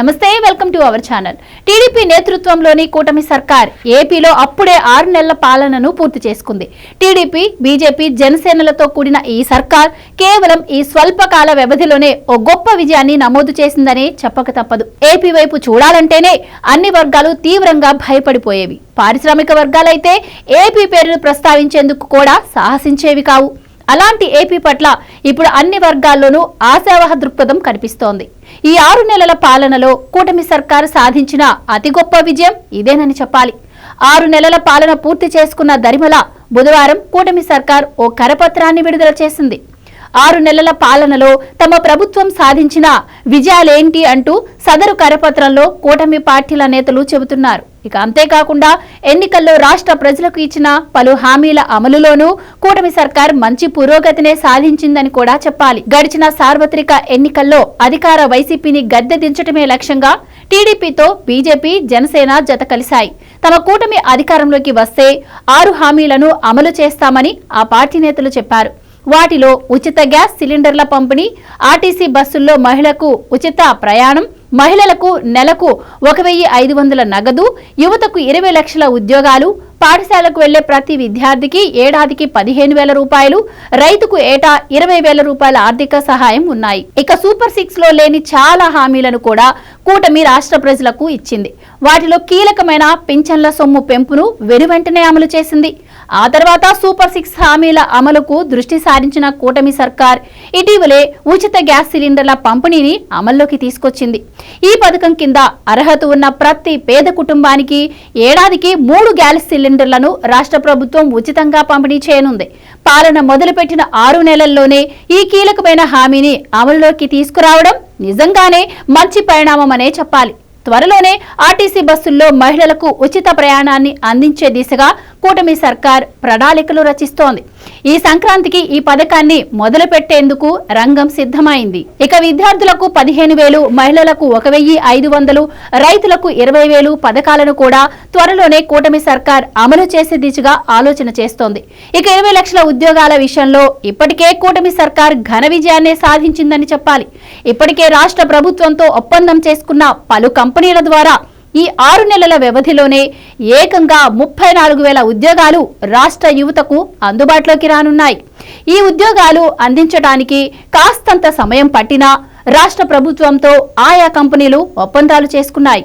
నమస్తే welcome to our channel. TDP నేతృత్వంలోని కూటమి సర్కార్ ఏపీలో అప్పుడే ఆరు నెలల పాలనను పూర్తి చేసుకుంది. టీడీపీ బీజేపీ జనసేనలతో కూడిన ఈ సర్కార్ కేవలం ఈ స్వల్పకాల వ్యవధిలోనే ఓ గొప్ప విజయాన్ని నమోదు చేసిందని చెప్పక తప్పదు. ఏపీ వైపు చూడాలంటేనే అన్ని వర్గాలు తీవ్రంగా భయపడిపోయేవి. పారిశ్రామిక వర్గాలైతే ఏపీ పేరును ప్రస్తావించేందుకు కూడా సాహసించేవి కావు. అలాంటి ఏపీ పట్ల ఇప్పుడు అన్ని వర్గాల్లోనూ ఆశావహ దృక్పథం కనిపిస్తోంది. ఈ ఆరు నెలల పాలనలో కూటమి సర్కారు సాధించిన అతి గొప్ప విజయం ఇదేనని చెప్పాలి. ఆరు నెలల పాలన పూర్తి చేసుకున్న దరిమల బుధవారం కూటమి సర్కార్ ఓ కరపత్రాన్ని విడుదల చేసింది. ఆరు నెలల పాలనలో తమ ప్రభుత్వం సాధించిన విజయాలేంటి అంటూ సదరు కరపత్రంలో కూటమి పార్టీల నేతలు చెబుతున్నారు. ఇక అంతేకాకుండా ఎన్నికల్లో రాష్ట్ర ప్రజలకు ఇచ్చిన పలు హామీల అమలులోనూ కూటమి సర్కార్ మంచి పురోగతినే సాధించిందని కూడా చెప్పాలి. గడిచిన సార్వత్రిక ఎన్నికల్లో అధికార వైసీపీని గద్దె దించటమే లక్ష్యంగా టీడీపీతో బీజేపీ జనసేన జత కలిశాయి. తమ కూటమి అధికారంలోకి వస్తే ఆరు హామీలను అమలు చేస్తామని ఆ పార్టీ నేతలు చెప్పారు. వాటిలో ఉచిత గ్యాస్ సిలిండర్ల పంపిణీ ఆర్టీసీ బస్సుల్లో మహిళకు ఉచిత ప్రయాణం మహిళలకు నెలకు ఒక వెయ్యి ఐదు వందల నగదు యువతకు ఇరవై లక్షల ఉద్యోగాలు పాఠశాలకు వెళ్ళే ప్రతి విద్యార్థికి ఏడాదికి పదిహేను వేల రూపాయలు రైతుకు ఏటా ఇరవై వేల రూపాయల ఆర్థిక సహాయం ఉన్నాయి. ఇక సూపర్ సిక్స్లో లేని చాలా హామీలను కూడా కూటమి రాష్ట్ర ప్రజలకు ఇచ్చింది. వాటిలో కీలకమైన పింఛన్ల సొమ్ము పెంపును వెనువెంటనే అమలు చేసింది. ఆ తర్వాత సూపర్ సిక్స్ హామీల అమలుకు దృష్టి సారించిన కూటమి సర్కార్ ఇటీవలే ఉచిత గ్యాస్ సిలిండర్ల పంపిణీని అమల్లోకి తీసుకొచ్చింది. ఈ పథకం కింద అర్హత ఉన్న ప్రతి పేద కుటుంబానికి ఏడాదికి మూడు గ్యాస్ సిలిండర్లను రాష్ట్ర ప్రభుత్వం ఉచితంగా పంపిణీ చేయనుంది. పాలన మొదలుపెట్టిన ఆరు నెలల్లోనే ఈ కీలకమైన హామీని అమలులోకి తీసుకురావడం నిజంగానే మంచి పరిణామమనే చెప్పాలి. త్వరలోనే ఆర్టీసీ బస్సుల్లో మహిళలకు ఉచిత ప్రయాణాన్ని అందించే దిశగా కూటమి సర్కార్ ప్రణాళికలు రచిస్తోంది. ఈ సంక్రాంతికి ఈ పథకాన్ని మొదలు పెట్టేందుకు రంగం సిద్ధమైంది. ఇక విద్యార్థులకు పదిహేను వేలు మహిళలకు ఒక వెయ్యి ఐదు వందలు రైతులకు ఇరవై వేలు పథకాలను కూడా త్వరలోనే కూటమి సర్కార్ అమలు చేసే దిశగా ఆలోచన చేస్తోంది. ఇక ఇరవై లక్షల ఉద్యోగాల విషయంలో ఇప్పటికే కూటమి సర్కార్ ఘన విజయాన్నే సాధించిందని చెప్పాలి. ఇప్పటికే రాష్ట్ర ప్రభుత్వంతో ఒప్పందం చేసుకున్న పలు కంపెనీల ద్వారా ఈ ఆరు నెలల వ్యవధిలోనే ఏకంగా ముప్పై నాలుగు వేల ఉద్యోగాలు రాష్ట్ర యువతకు అందుబాటులోకి రానున్నాయి. ఈ ఉద్యోగాలు అందించడానికి కాస్తంత సమయం పట్టినా రాష్ట్ర ప్రభుత్వంతో ఆయా కంపెనీలు ఒప్పందాలు చేసుకున్నాయి.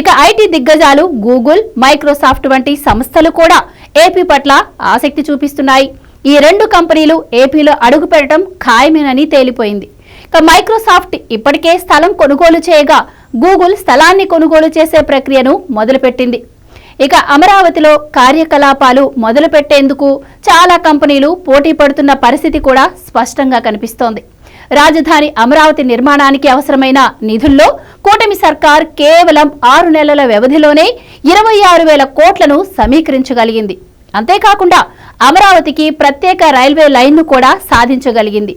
ఇక ఐటీ దిగ్గజాలు గూగుల్ మైక్రోసాఫ్ట్ వంటి సంస్థలు కూడా ఏపీ పట్ల ఆసక్తి చూపిస్తున్నాయి. ఈ రెండు కంపెనీలు ఏపీలో అడుగుపెట్టడం ఖాయమేనని తేలిపోయింది. ఇక మైక్రోసాఫ్ట్ ఇప్పటికే స్థలం కొనుగోలు చేయగా గూగుల్ స్థలాన్ని కొనుగోలు చేసే ప్రక్రియను మొదలుపెట్టింది. ఇక అమరావతిలో కార్యకలాపాలు మొదలుపెట్టేందుకు చాలా కంపెనీలు పోటీ పడుతున్న పరిస్థితి కూడా స్పష్టంగా కనిపిస్తోంది. రాజధాని అమరావతి నిర్మాణానికి అవసరమైన నిధుల్లో కూటమి సర్కార్ కేవలం ఆరు నెలల వ్యవధిలోనే ఇరవై ఆరు వేల కోట్లను సమీకరించగలిగింది. అంతేకాకుండా అమరావతికి ప్రత్యేక రైల్వే లైన్ను కూడా సాధించగలిగింది.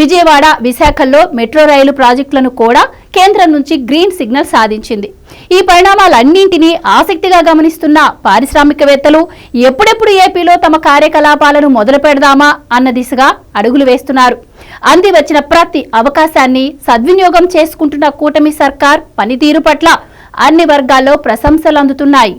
విజయవాడ విశాఖల్లో మెట్రో రైలు ప్రాజెక్టులను కూడా కేంద్రం నుంచి గ్రీన్ సిగ్నల్ సాధించింది. ఈ పరిణామాలన్నింటినీ ఆసక్తిగా గమనిస్తున్న పారిశ్రామికవేత్తలు ఎప్పుడెప్పుడు ఏపీలో తమ కార్యకలాపాలను మొదలు పెడదామా అన్న దిశగా అడుగులు వేస్తున్నారు. అంది వచ్చిన ప్రతి అవకాశాన్ని సద్వినియోగం చేసుకుంటున్న కూటమి సర్కార్ పనితీరు పట్ల అన్ని వర్గాల్లో ప్రశంసలు అందుతున్నాయి